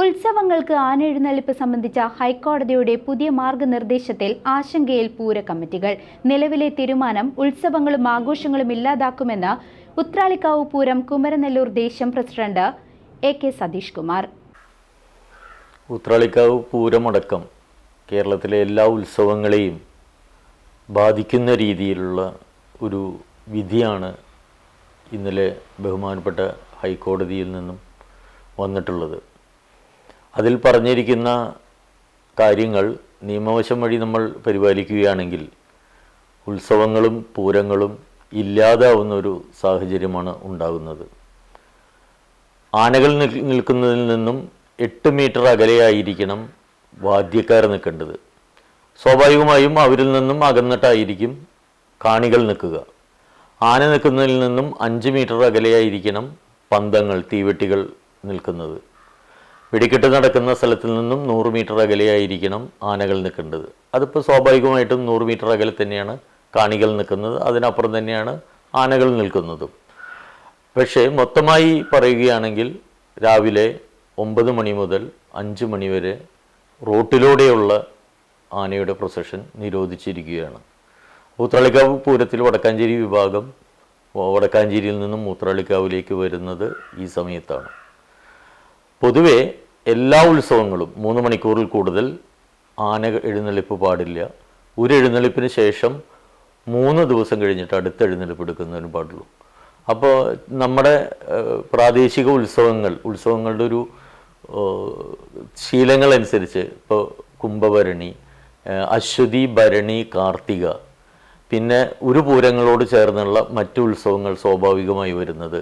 ഉത്സവങ്ങൾക്ക് ആനെഴുന്നള്ളിപ്പ് സംബന്ധിച്ച ഹൈക്കോടതിയുടെ പുതിയ മാർഗനിർദ്ദേശത്തിൽ ആശങ്കയിൽ പൂര കമ്മിറ്റികൾ. നിലവിലെ തീരുമാനം ഉത്സവങ്ങളും ആഘോഷങ്ങളും ഇല്ലാതാക്കുമെന്ന് ഉത്രാളിക്കാവ് പൂരം കുമരനെല്ലൂർ ദേശം president A K Satheesh Kumar. Uthralikavu പൂരമടക്കം കേരളത്തിലെ എല്ലാ ഉത്സവങ്ങളെയും ബാധിക്കുന്ന രീതിയിലുള്ള ഒരു വിധിയാണ് ഇന്നലെ ബഹുമാനപ്പെട്ട ഹൈക്കോടതിയിൽ നിന്നും വന്നിട്ടുള്ളത്. അതിൽ പറഞ്ഞിരിക്കുന്ന കാര്യങ്ങൾ നിയമവശം വഴി നമ്മൾ പരിപാലിക്കുകയാണെങ്കിൽ ഉത്സവങ്ങളും പൂരങ്ങളും ഇല്ലാതാവുന്ന ഒരു സാഹചര്യമാണ് ഉണ്ടാകുന്നത്. ആനകൾ നിൽക്കുന്നതിൽ നിന്നും എട്ട് മീറ്റർ അകലെയായിരിക്കണം വാദ്യക്കാർ നിൽക്കേണ്ടത്. സ്വാഭാവികമായും അവരിൽ നിന്നും അകന്നിട്ടായിരിക്കും കാണികൾ നിൽക്കുക. ആന നിൽക്കുന്നതിൽ നിന്നും അഞ്ച് മീറ്റർ അകലെയായിരിക്കണം പന്തങ്ങൾ തീവെട്ടികൾ നിൽക്കുന്നത്. വെടിക്കെട്ട് നടക്കുന്ന സ്ഥലത്തിൽ നിന്നും നൂറ് മീറ്റർ അകലെയായിരിക്കണം ആനകൾ നിൽക്കേണ്ടത്. അതിപ്പോൾ സ്വാഭാവികമായിട്ടും നൂറ് മീറ്റർ അകലെ തന്നെയാണ് കാണികൾ നിൽക്കുന്നത്. അതിനപ്പുറം തന്നെയാണ് ആനകൾ നിൽക്കുന്നതും. പക്ഷേ മൊത്തമായി പറയുകയാണെങ്കിൽ രാവിലെ ഒമ്പത് മണി മുതൽ അഞ്ച് മണി വരെ റോട്ടിലൂടെയുള്ള ആനയുടെ പ്രൊസഷൻ നിരോധിച്ചിരിക്കുകയാണ്. മൂത്രാളിക്കാവ് പൂരത്തിൽ വടക്കാഞ്ചേരി വിഭാഗം വടക്കാഞ്ചേരിയിൽ നിന്നും മൂത്രാളിക്കാവിലേക്ക് വരുന്നത് ഈ സമയത്താണ്. പൊതുവെ എല്ലാ ഉത്സവങ്ങളും മൂന്ന് മണിക്കൂറിൽ കൂടുതൽ ആന എഴുന്നള്ളിപ്പ് പാടില്ല. ഒരു എഴുന്നള്ളിപ്പിന് ശേഷം മൂന്ന് ദിവസം കഴിഞ്ഞിട്ട് അടുത്ത എഴുന്നള്ളിപ്പ് എടുക്കുന്നതിന് പാടുള്ളൂ. അപ്പോൾ നമ്മുടെ പ്രാദേശിക ഉത്സവങ്ങൾ ഉത്സവങ്ങളുടെ ഒരു ശീലങ്ങളനുസരിച്ച് ഇപ്പോൾ കുംഭഭരണി അശ്വതി ഭരണി കാർത്തിക പിന്നെ ഒരു പൂരങ്ങളോട് ചേർന്നുള്ള മറ്റു ഉത്സവങ്ങൾ സ്വാഭാവികമായി വരുന്നത്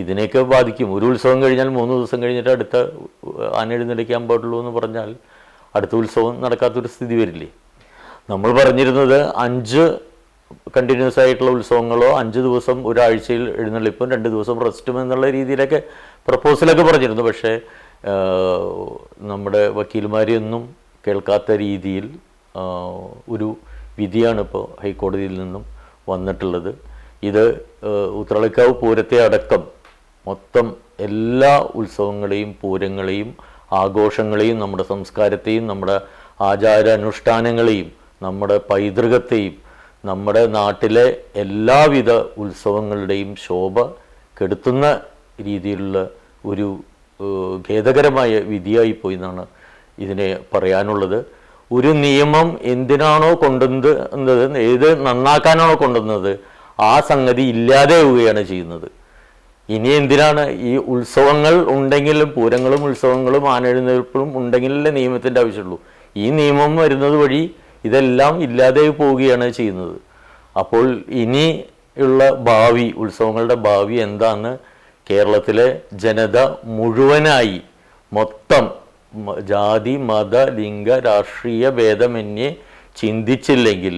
ഇതിനെയൊക്കെ ബാധിക്കും. ഒരു ഉത്സവം കഴിഞ്ഞാൽ മൂന്ന് ദിവസം കഴിഞ്ഞിട്ട് അടുത്ത ആന എഴുന്നള്ളിക്കാൻ പാടുള്ളൂ എന്ന് പറഞ്ഞാൽ അടുത്ത ഉത്സവം നടക്കാത്തൊരു സ്ഥിതി വരില്ലേ? നമ്മൾ പറഞ്ഞിരുന്നത് അഞ്ച് കണ്ടിന്യൂസ് ആയിട്ടുള്ള ഉത്സവങ്ങളോ അഞ്ച് ദിവസം ഒരാഴ്ചയിൽ എഴുന്നള്ളിപ്പും രണ്ട് ദിവസം റെസ്റ്റും എന്നുള്ള രീതിയിലൊക്കെ പ്രപ്പോസലൊക്കെ പറഞ്ഞിരുന്നു. പക്ഷേ നമ്മുടെ വക്കീൽമാരെയൊന്നും കേൾക്കാത്ത രീതിയിൽ ഒരു വിധിയാണ് ഇപ്പോൾ ഹൈക്കോടതിയിൽ നിന്നും വന്നിട്ടുള്ളത്. ഇത് ഉത്രളിക്കാവ് പൂരത്തെ അടക്കം മൊത്തം എല്ലാ ഉത്സവങ്ങളെയും പൂരങ്ങളെയും ആഘോഷങ്ങളെയും നമ്മുടെ സംസ്കാരത്തെയും നമ്മുടെ ആചാരാനുഷ്ഠാനങ്ങളെയും നമ്മുടെ പൈതൃകത്തെയും നമ്മുടെ നാട്ടിലെ എല്ലാവിധ ഉത്സവങ്ങളുടെയും ശോഭ കെടുത്തുന്ന രീതിയിലുള്ള ഒരു ഖേദകരമായ വിധിയായിപ്പോയി എന്നാണ് ഇതിനെ പറയാനുള്ളത്. ഒരു നിയമം എന്തിനാണോ കൊണ്ടുവന്നത് ഏത് നന്നാക്കാനാണോ കൊണ്ടുവന്നത് ആ സംഗതി ഇല്ലാതെ ആവുകയാണ് ചെയ്യുന്നത്. ഇനി എന്തിനാണ് ഈ ഉത്സവങ്ങൾ ഉണ്ടെങ്കിലും പൂരങ്ങളും ഉത്സവങ്ങളും ആനെഴുന്നേൽപ്പും ഉണ്ടെങ്കിലല്ലേ നിയമത്തിന്റെ ആവശ്യമുള്ളൂ? ഈ നിയമം വരുന്നത് വഴി ഇതെല്ലാം ഇല്ലാതെ പോവുകയാണ് ചെയ്യുന്നത്. അപ്പോൾ ഇനി ഉള്ള ഭാവി ഉത്സവങ്ങളുടെ ഭാവി എന്താണ്? കേരളത്തിലെ ജനത മുഴുവനായി മൊത്തം ജാതി മത ലിംഗ രാഷ്ട്രീയ ഭേദമന്യേ ചിന്തിച്ചില്ലെങ്കിൽ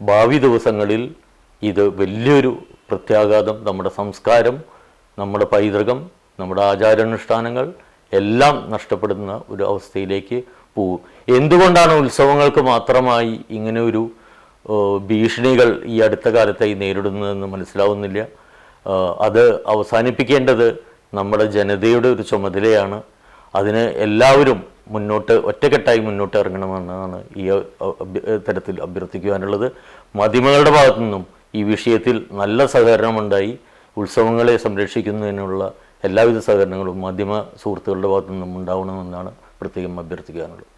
ഭാവി ദിവസങ്ങളിൽ ഇത് വലിയൊരു പ്രത്യാഘാതം നമ്മുടെ സംസ്കാരം നമ്മുടെ പൈതൃകം നമ്മുടെ ആചാരാനുഷ്ഠാനങ്ങൾ എല്ലാം നഷ്ടപ്പെടുന്ന ഒരു അവസ്ഥയിലേക്ക് പോകും. എന്തുകൊണ്ടാണ് ഉത്സവങ്ങൾക്ക് മാത്രമായി ഇങ്ങനെ ഒരു ഭീഷണികൾ ഈ അടുത്ത കാലത്തായി നേരിടുന്നതെന്ന് മനസ്സിലാവുന്നില്ല. അത് അവസാനിപ്പിക്കേണ്ടത് നമ്മുടെ ജനതയുടെ ഒരു ചുമതലയാണ്. അതിന് എല്ലാവരും മുന്നോട്ട് ഒറ്റക്കെട്ടായി മുന്നോട്ട് ഇറങ്ങണമെന്നാണ് ഈ തരത്തിൽ അഭ്യർത്ഥിക്കുവാനുള്ളത്. മാധ്യമങ്ങളുടെ ഭാഗത്തു നിന്നും ഈ വിഷയത്തിൽ നല്ല സഹകരണമുണ്ടായി. ഉത്സവങ്ങളെ സംരക്ഷിക്കുന്നതിനുള്ള എല്ലാവിധ സഹകരണങ്ങളും മാധ്യമ സുഹൃത്തുക്കളുടെ ഭാഗത്തു നിന്നും ഉണ്ടാവണമെന്നാണ് പ്രത്യേകം അഭ്യർത്ഥിക്കാനുള്ളത്.